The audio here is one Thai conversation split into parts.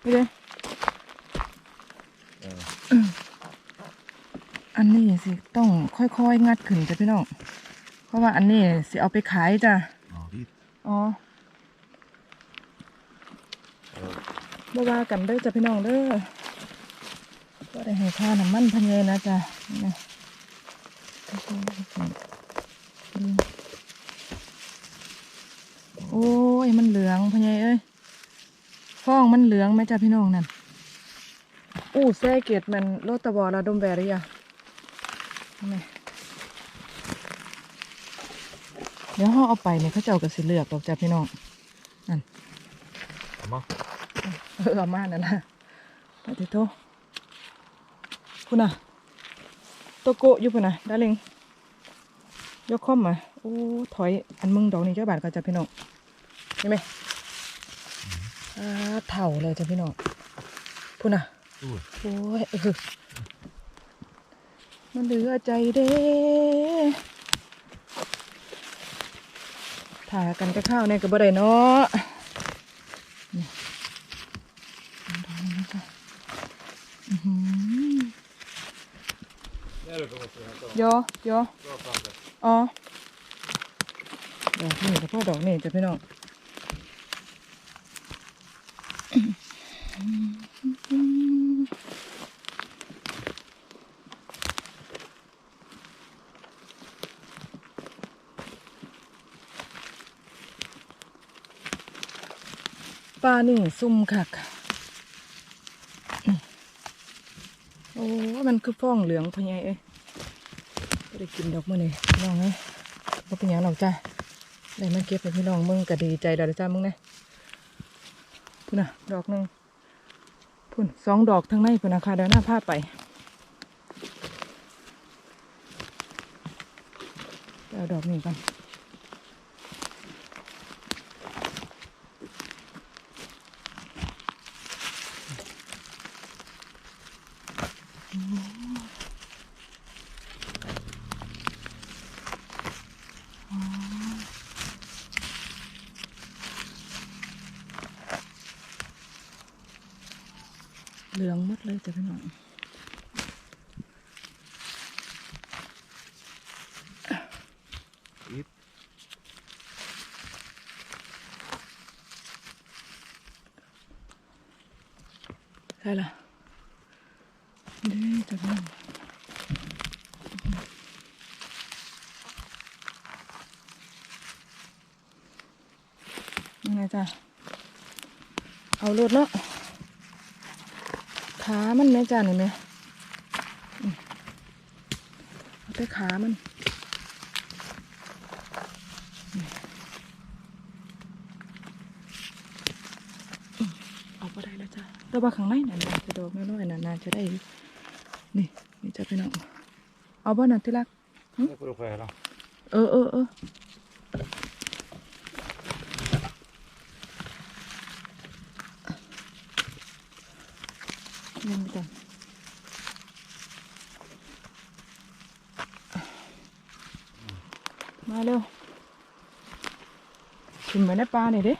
ไปเลยอันนี้สิต้องค่อยๆ งัดขึ้นจ้ะพี่น้อง เพราะว่าอันนี้สิเอาไปขายจ้ะ อ๋อพี่อ๋อบ่ว่ากันเด้อจ้ะพี่น้องเด้อก็ได้ให้ค่าน้ำมันพันเยนะจ้ะนี่นะโอ้ย มันเหลืองพันเยเอ้ย ฟองมันเหลืองไหมจ้ะพี่น้องนั่น อู้แซ่เกตมันโลตะบอระดมแบริยะนี่เดี๋ยวห่อเอาไปเนี่ยเขาเจ้าก็สิเลือกดอกจ้ะพี่น้องเอามาเออเอามานั่นนะปฏิโทคุณน่ะโตโกะอยู่พุ่นน่ะดาริงยกข้อมมาโอ้ถอยอันมึงดอกนี้เจ้าบาทก็จะพี่น้องเห็นไหมอ่า เถ่าเลยจ้ะพี่น้องพุ่นน่ะตู้โอ้ยเออมันเหลือใจเด้ถ่ากันกับข้าวเนี่ยก็บ่ได้เนาะนี่ดอกนี้จ้ะอื้อหือนี่เลยก็มาซื้อให้ตัวโยโยรอบฟังเลยอ๋อดอกนี่แต่พ่อดอกนี่จ้ะพี่น้อง ปลานี่ซุ่มคักโอ้มันคือฟ้องเหลืองพะไงเอ้ยไม่ได้กินดอกมื้อนี่พี่น้องเอ้ยบ่เป็นหยังหรอกจ้าได้มาเก็บให้พี่น้องมึงก็ดีใจด้อจ้ามึงนะพุ่นน่ะดอกหนึ่งพุ่นสองดอกทั้งในพุ่นนะคะเดี๋ยวหน้าผ้าไปเอาดอกนี้กัน เหลืองหมดเลยจ้ะพี่น้องอีทใช่ละเด้จ้ะพี่น้องยังไงจ้ะเอารถเนาะ ขามันแม่จ้านี่ไหมอืมเอาแต่ขามันนี่อืมเอาไปได้แล้วจ้าแต่ว่าข้างในนั่นน่าจะดอกน้อยๆนั่นน่าจะได้อยู่นี่นี่จ้าพี่น้องเอาบ่นั่นที่รักนี่กูรู้ไปแล้วเออเออเออ ยังไม่องมาเร็วขึ้นไปในปลาหน่อยดิ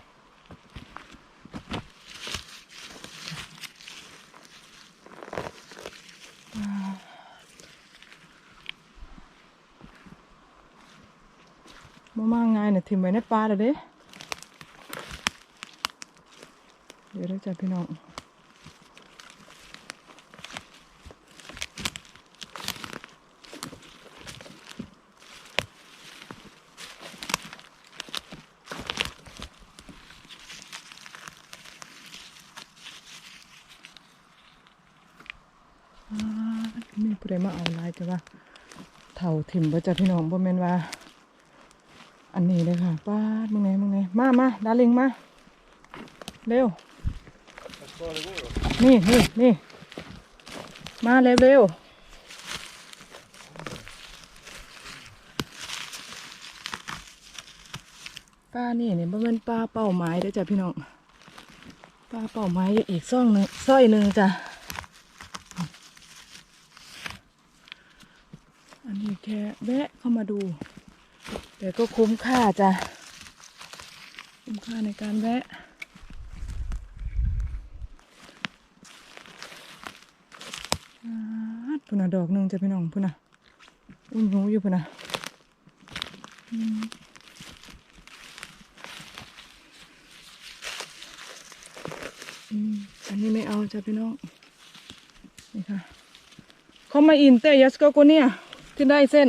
มามาไงเนี่ยถิ่มไว้ในปลาเลยเด้เดี๋ยวเราจะพี่น้อง ผู้ใดมาเอาลายจะว่าเถ่าถิ่มบ่จ้ะพี่น้องบ่แม่นว่า อันนี้เลยค่ะป้าดมึงไงมึงไงมามาดาริงมาเร็วนี่นี่นี่มาเร็วเร็วป้านี่เนี่ยบ่แม่นป้าเป้าหมายเด้อจ้ะพี่น้องป้าเป้าหมายอยู่อีกซ่องนึงซ้อยนึงจ้ะ มาดู แต่ก็คุ้มค่าจ้ะ คุ้มค่าในการแวะพุ่นนะดอกหนึ่งจะเป็นองพุ่นนะอุ้นหูอยู่พุ่นนะอันนี้ไม่เอาจะพี่น้อง นี่ค่ะ เขามาอินเตยัสโกโกเนี่ยที่ได้เส้น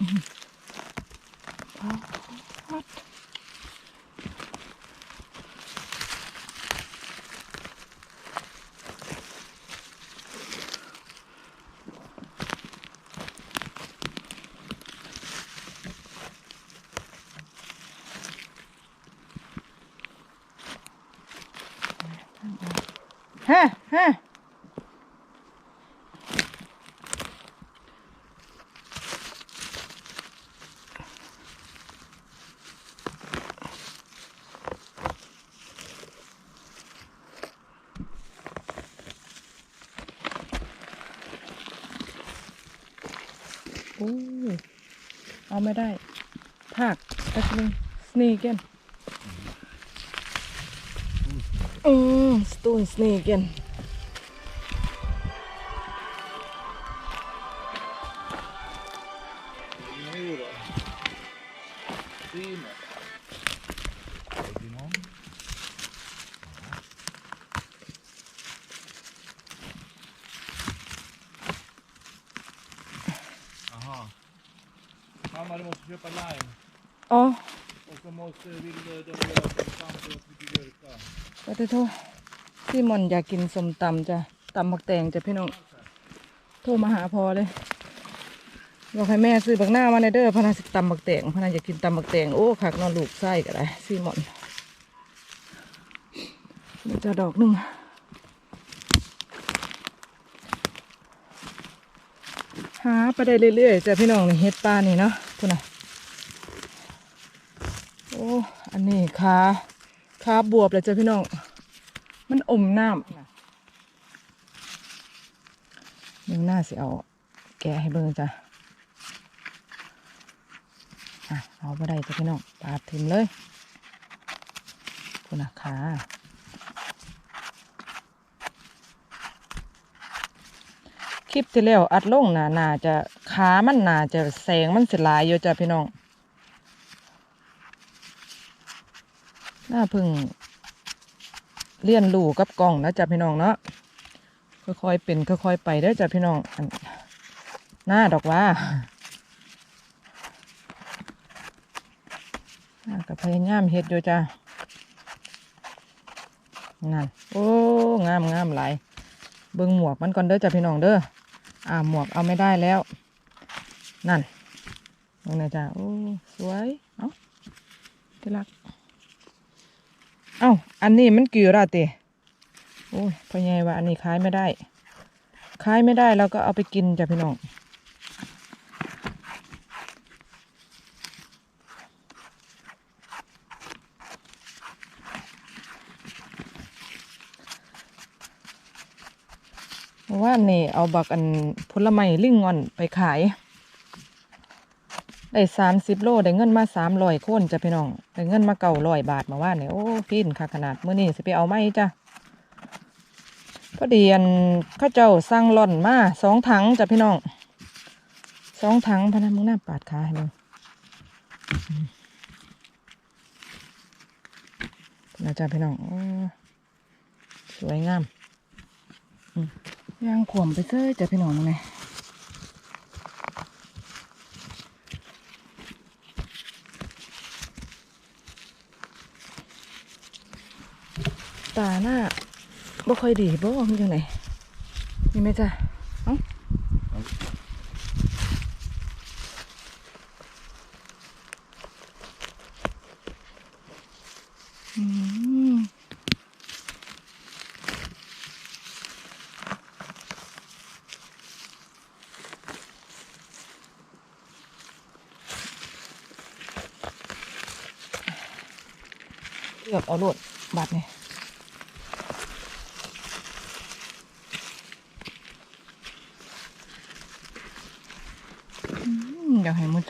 Wow. Ha, ha. เอาไม่ได้ภาคแป๊บนึงสนีกันอืมสตูนสนีกัน โทษพี่มอนอยากกินสมตำจ้ะตำบักแตงจ้ะพี่น้องโทรมาหาพอเลยบอกให้แม่ซื้อบักหน้ามาในเด้อพะนสิตำบักแตงพะนอยากกินตำบักแตงโอ้คักนอนลูกไส้ก็ได้ซีมอนเดี๋ยวจะดอกหนึ่งหาไปได้เรื่อยๆจ้ะพี่น้องนี่เฮ็ดปลานี่เนาะพุ่นน่ะโอ้อันนี้ขาขาบวบเลยจ้ะพี่น้อง มันอมน้ำเดี๋ยวหน้าสิเอา แกะให้เบิ่งจ้ะอะเอาไปได้จ้ะพี่น้องปาดถิ่มเลยคุณนะขาคลิปที่แล้วอัดลงน่ะน่าจะขามันน่าจะแสงมันสิลายอยู่จ้ะพี่น้อง หน้าพึ่ง เรียนรูกับกล้องนะจ๊ะพี่น้องเนาะค่อยๆเป็นค่อยๆไปเด้จ้ะพี่น้องอนหน้าดอกว่าหน้ากับพยายามเฮ็ดอยู่จ้ะนั่นโอ้งามงามหลายเบิ่งหมวกมันก่อนเด้อจ้ะพี่น้องเด้ออ่าหมวกเอาไม่ได้แล้ว นั่นตรงนี้จ้ะโอ้สวย เอ้าที่รัก เอ้า อันนี้มันกี่ราเตโอ้ยพ่อใหญ่ว่าอันนี้ขายไม่ได้ ขายไม่ได้เราก็เอาไปกินจ้ะพี่น้อง ว่านี่เอาบักอันผลไม้ลิงงอนไปขาย ได้สามสิบโลได้เงินมาสามร้อยคนจ้ะพี่น้องได้เงินมาเก่าร้อยบาทมาว่าเนี่ยโอ้พินค่ะขนาดเมื้อนี้สิไปเอาไหมจ้ะพอดีอันข้าเจ้าสั่งหล่อนมาสองถังจ้ะพี่น้องสองถังพะนมึงหน้าปาดขาให้มึงนะจ้ะพี่น้องอสวยงามอย่างขวมไปเซ้ยจ้ะพี่น้องมึงไง ตาหน้าบ่ค่อยดีบ่มันอยู่ไหนมีไหมจ๊ะเกือบเอาโหลดบัตรเนี่ย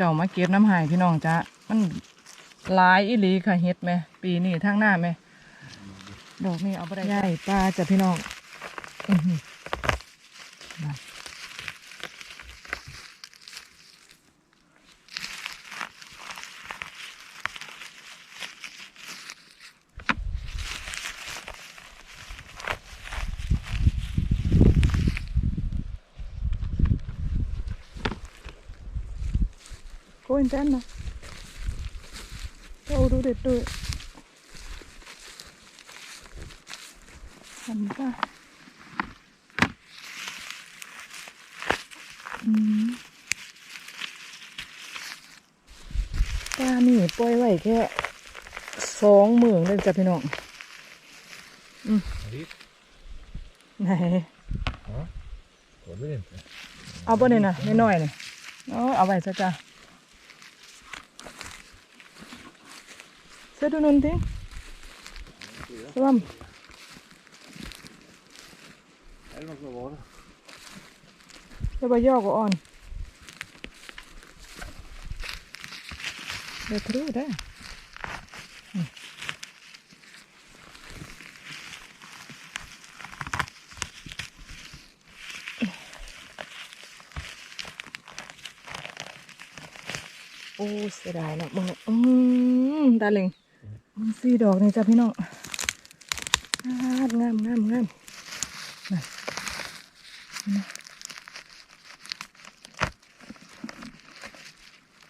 เจ้ามาเก็บน้ำหายพี่น้องจ้ะมันหลายอีหลีค่ะเฮ็ดไหม ปีนี้ทางหน้าไหมดอกนี่เอาไปได้ใหญ่ปลาจ้ะพี่น้อง Gå inte än då. Jo, då det då. ทำป่ะอืมปลานี่ปล่อยไว้แค่สองหมื่นเลยจ้ะพี่น้อง Dit? ไหน Tror du inte? เอาบ่เนี่ยนะน้อยๆนี่เอาเอาไว้ซะจ้ะ เสร็จดูนั่นทิ้งสวัม Eller vad ska vara? แล้วใบย่อก็ สี่ดอกนี่จ้ะพี่น้องงามงามงามงามนั่นนะ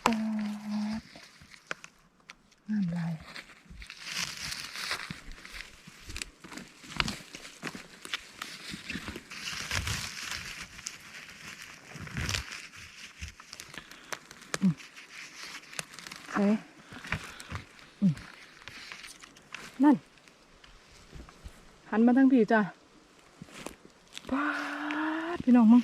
ปาดงามหลายอืมใช่อืมนั่น หันมาทางผีจ้ะป้าพี่น้องมึง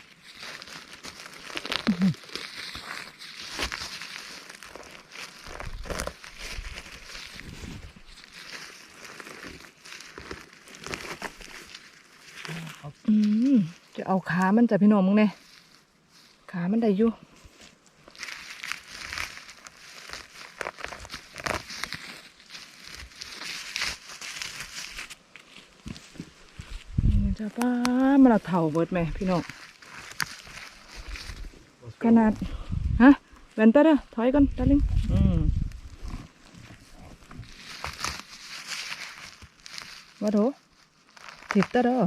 จะเอาขามันจ้ะพี่น้องมึงเนี่ยขามันได้อยู่นี่จ้ะป้าดมั นเอาเท่าเบิดไหมพี่น้องขนาดฮะแวนเตอร์เด้อถอยก่อนตาลิงอืมว่าโถติดเตอร์เด้อ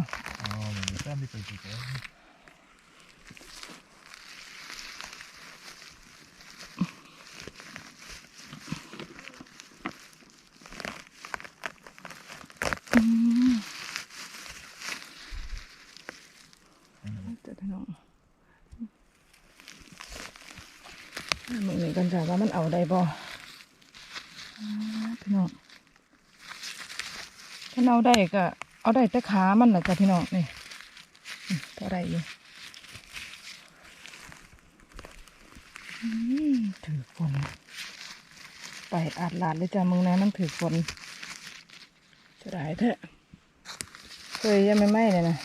มเจ้าพี่น้องอ่ามึงนี่กันจ้ะว่ามันเอา ได้บ่อ่าพี่น้องถ้าเอาได้ก็เอาได้แต่ขามันนะจ้ะพี่น้องนี่อืมก็ได้อยู่อืมถือฝนไปอาดลาดเลยจ้ะมึงนะมันถือฝนจะได้เถอะเคยยังไม่ไหม้เลยนะ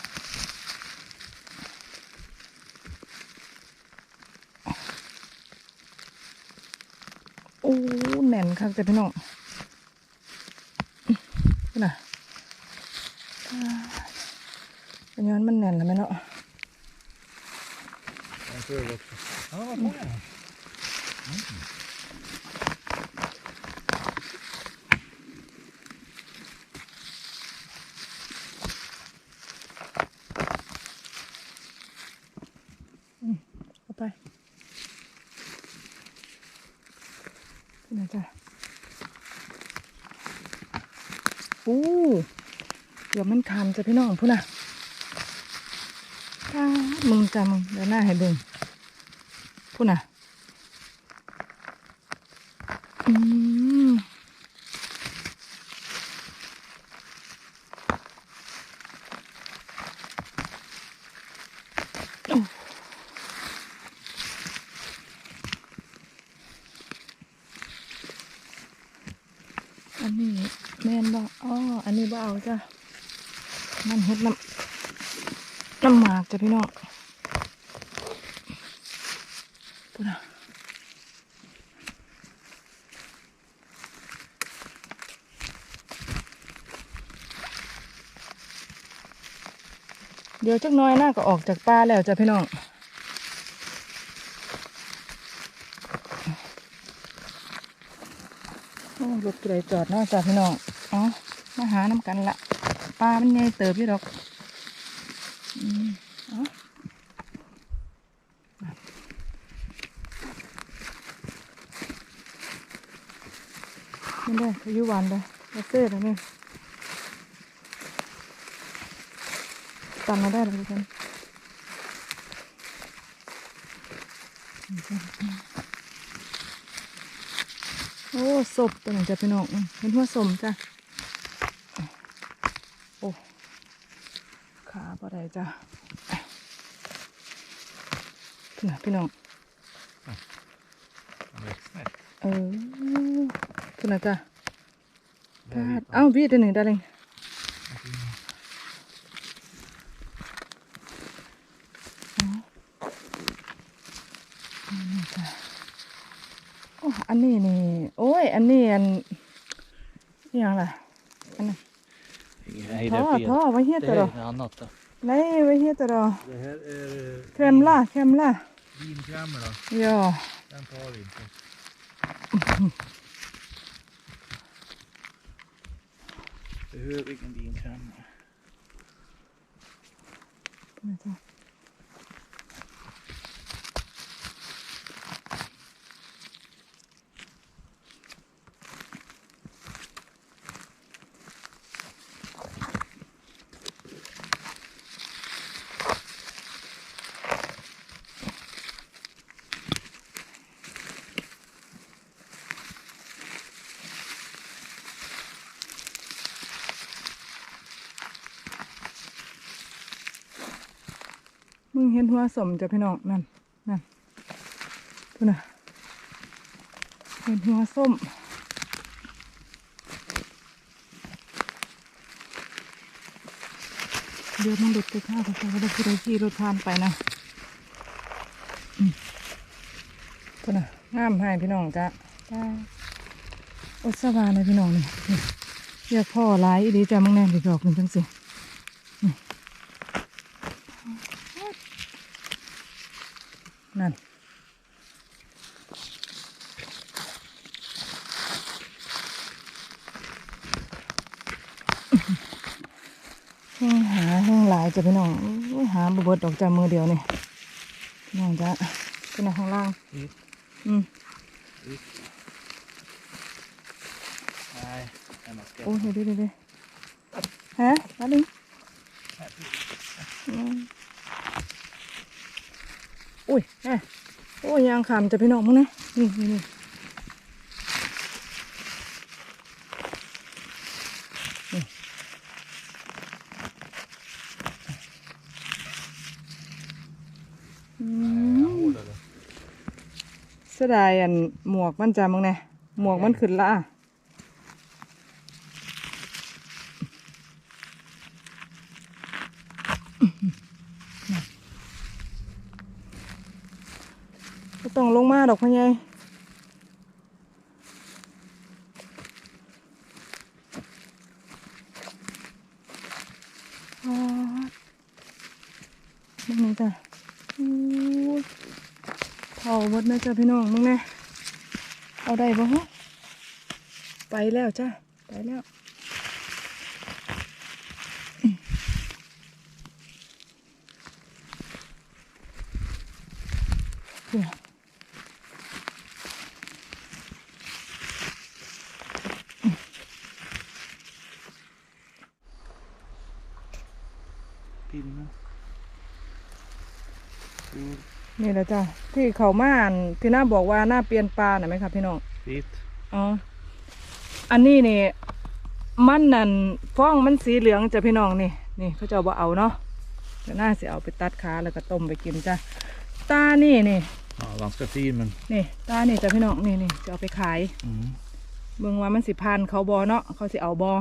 โอ้แน่นคักแต่พี่น้องนี่นะเป็นย้อนมันแน่นแล้วไหมเนาะ Jag tror det också. Ja, vad får jag? เอาไปนี่นะจ้ะโอ้ มันคำจะพี่น้องพูดนะ้ามึงจ้ะมึงเดี๋ยวหน้าให้ดึงพูดนะอืมโอ้ อันนี้แม่นบอก จ้ะน้ำเฮ็ดน้ำน้ำหมาก จ้ะพี่น้องพูนะเดี๋ยวจักน้อยหน้าก็ออกจากป่าแล้วจ้ะพี่น้องรถกระไดจอดนาะจ้ะพี่น้องอ๋อมาหาน้ำกันละปลามันใหญ่เติบอยู่ดอก อืมเอ๋อนี่ได้เขาอ ยู่หวันเลยมาเซ่แล้วนี่ตันมาได้เลยกันโอ้ศพตัวหนึ่งจ้ะพี่น้องอืมเป็นหัวสมจ้ะ โอ้ขาปะไดจ้ะพี่น้องพี่น้องเออคุณนะจ๊ะพลาด เอ้าวีดตัวหนึ่งได้เลยอ๋ออันนี้จ้ะโอ้อันนี้นี่ โอ้ย อันนี้อันนี่ยังล่ะอันนั้น Nej, ท่อ det är ท่อ fel. ไว้เฮีย Det ตัวรอ här är annat då. ไหนไว้เฮียตัวรอ Det här är แคมล่าแคมล่า vinkrämer då. ย่อ Den tar vi inte. Behöver ingen vinkräm. นะจ๊ เห็นหัวสมจ้ะพี่น้องนั่นนั่นพูนะเห็นหัวส้มเดี๋ยวมันหลุดไปข้าวไปข้าวได้คือได้ขี่รถผ่านไปนะอืมพูนะงามให้พี่น้องจ้ะจ้าโอ้สบายเลยพี่น้องนี่เรียกพ่อร้ายอีดีจ้ะมึงแน่ดีดอกหนึ่งจังสิ นั่น แห้ง หาแห้งหลายจ้ะพี่น้องโอ้ยหาบเบิดดอกจ้ามือเดียวนี่พี่น้องจ้ะขึ้นมาข้างล่าง Hit, อืม hit. Nej, den har โอ้ย skrämt. เดี๋ยวเดี๋ยวเดี๋ยวฮะแล้วดิอืมอุ้ยแม่โอ้ยยางขามจ้ะพี่น้องมึงนะนี่นี่นี่นี่อืม Hård eller? เสียดายอันหมวกมันจำมึงไงหมวกมันขึ้นละต้องลงมาดอกพ่อใหญ่อ๋อมึงนี่จ้ะอู้ย เผาหม ดนะจ๊ะพี่น้องมึงน่เอาได้บ่ฮะไปแล้วจ้ะไปแล้วอืมเนี่ย Pinne. Stor นี่แหละจ้ะที่เขามาอันที่น้าบอกว่าหน้าเปลี่ยนปลาหน่อยไหมครับพี่น้อง bit. อ๋ออันนี้นี่มันนั่นฟ้องมันสีเหลืองจ้ะพี่น้องนี่นี่เขาจะเอาบ่เอาเนาะเดี๋ยวน่าสิเอาไปตัดขาแล้วก็ต้มไปกินจ้ะตานี่นี่ Ja, ganska fin men. นี่ตานี่จ้ะพี่น้องนี่นี่จะเอาไปขาย Mm. เบิ่งว่ามันสิพานเขาบอเนาะเขาสิเอาบอ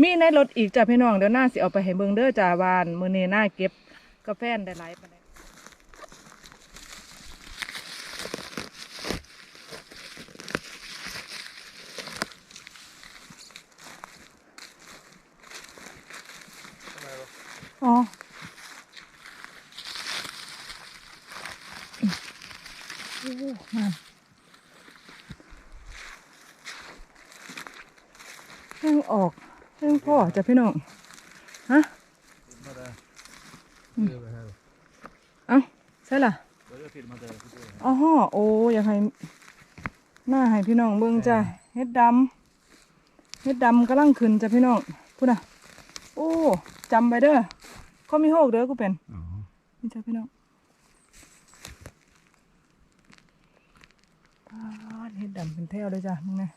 มีในรถอีกจ้ะพี่น้องเดี๋ยวหน้าสิเอาไปให้เบิ่งเด้อจ้าวานมื้อนี้หน้าเก็บกาแฟได้หลายปานใด อ๋อโอ้งามเพิ่งออกเพิ่งพ่อจ้ะพี่น้อง ฮะมา där. Mm. Över här. เอ้าใช่ล่ะ Börja filma där. så går det. อ๋อฮะโอ้อยากให้หน้าให้พี่น้องเบิ่งจ้ะเฮ็ดดำเฮ็ดดำกำลังขึ้นจ้ะพี่น้องพูดน่ะโอ้จำไปเด้อ เขามีโฮกเด้อกูเป็น Ja. นี่จ้ะพี่น้องปาดเฮ็ดดำเป็นแถวเลยจ้ะมึงเนี่ย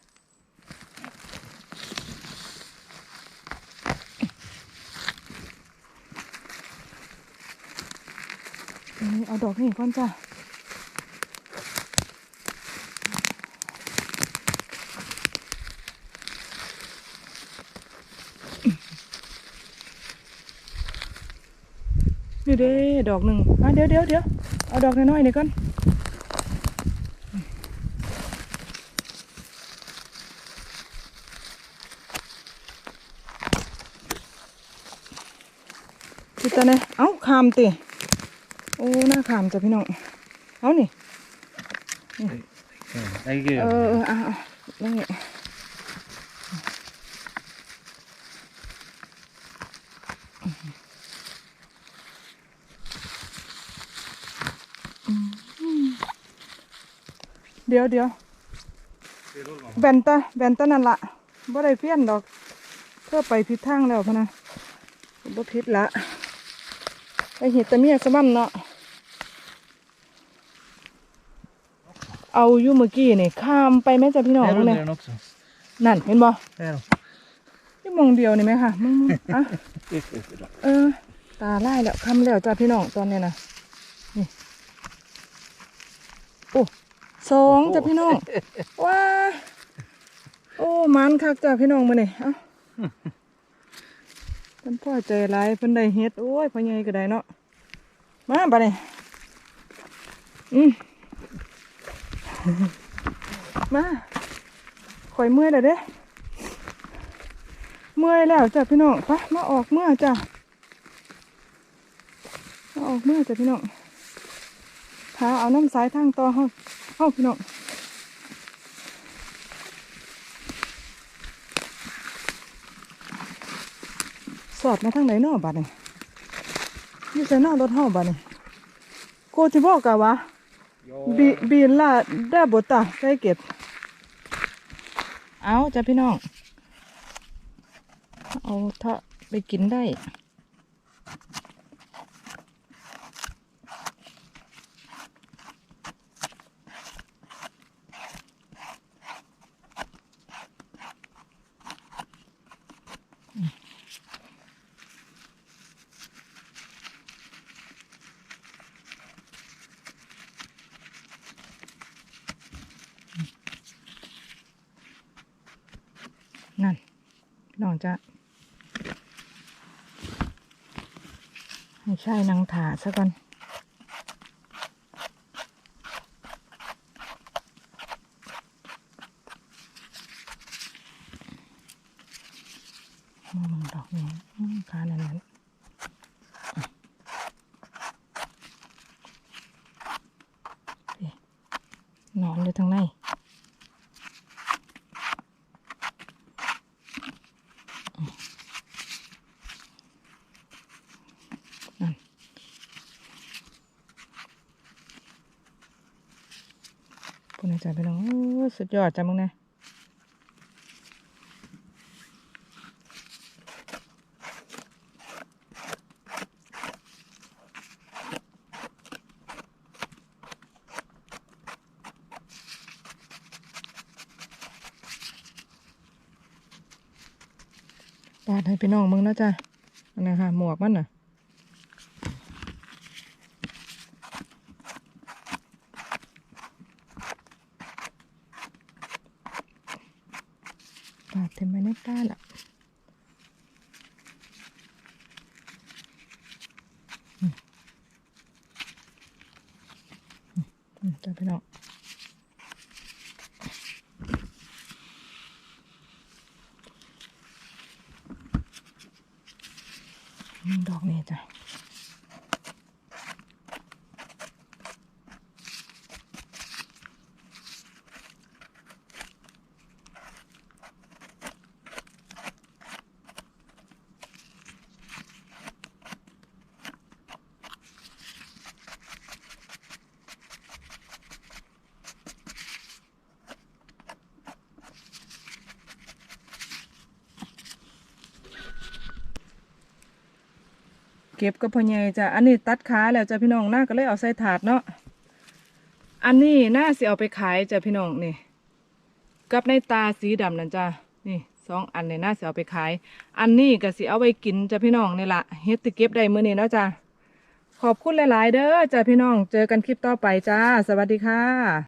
นี่เอาดอกนี่ก่อนจ้ะ นี่เด้ดอกหนึ่งอะเดี๋ยวเดี๋ยวเดี๋ยวเอาดอกน้อยๆนี่ก่อนพี่ตาเนี่ยเอ้าขามติโอ้หน้าขามจ้ะพี่น้องเอานี่ Nej, เออเออเอาเอาแล้วนี่ ดี๋ยวเดี๋ยวแบนตาแบนตานั่นละบ่ได้เพี้ยนดอก เพื่อไปผิดทางแล้วพะนะบ่ผิดละไปเห็ดแตะเมียสมั่มเนาะเอาอยู่เมื่อกี้นี่ข้ามไปแม่จ้ะพี่น้อง Här มึง under เนี่ย den också. นั่นเห็นบ่ Här. ที่มองเดียวนี่ไหมค่ะมึงมึงอะเออตาไล่แล้วคำแล้วจ้ะพี่น้องตอนเนี้ยนะนี่โอ้ สองจ้ะพี่น้องว้าโอ้มันคักจ้ะพี่น้องมาเนี่ยเอ้าเพิ่นพ่อใจร้ายเพิ่นได้เฮ็ดโอ้ยพ่อใหญ่ก็ได้เนาะมาบัดนี้อืมมาข่อยเมื่อยแล้วเด้เมื่อยแล้วจ้ะพี่น้องไปมาออกเมื่อจ้ะมาออกเมื่อจ้ะพี่น้อง หาเอาน้ำสายทางต่อเฮาเฮาพี่น้องสอดมาทางไหนเนาะบัดนี้นี่ใส่นอกรถเฮาบัดนี้โกจิบอกกะวะ Ja. บีบีนล่ะได้บตาใส่เก็บเอาจ้ะพี่น้อง เอาถ้าไปกินได้ นั่นน้องจะให้ใช่นางถาซะก่อนมองดอกนี้อืมขานั่นนั้นนี่นอนอยู่ทางใน คุณอาจารย์ไปน้องโอ้ สุดยอดจ้ะมึงนะปาดให้พี่น้องมึงนะจ๊ะนนี้ค่ะหมวกมันน่ะปาดเต็มไปในป้าละ พี่น้องอืมดอกนี้จ้ะ เก็บกับพ่อใหญ่จ้ะอันนี้ตัดขาแล้วจ้ะพี่น้องหน่าก็เลยเอาใส่ถาดเนาะอันนี้หน่าสิเอาไปขายจ้ะพี่น้องนี่กับในตาสีดำนั่นจ้ะนี่สองอันในี่น่าสิเอาไปขาย อันนี้ก็สิเอาไว้กินจ้ะพี่น้องนี่ละเฮ็ดที่เก็บได้มื้อนี้เนาะจ้ะขอบคุณหลาย ๆ เด้อจ้ะพี่น้อง เจอกันคลิปต่อไปจ้า สวัสดีค่ะ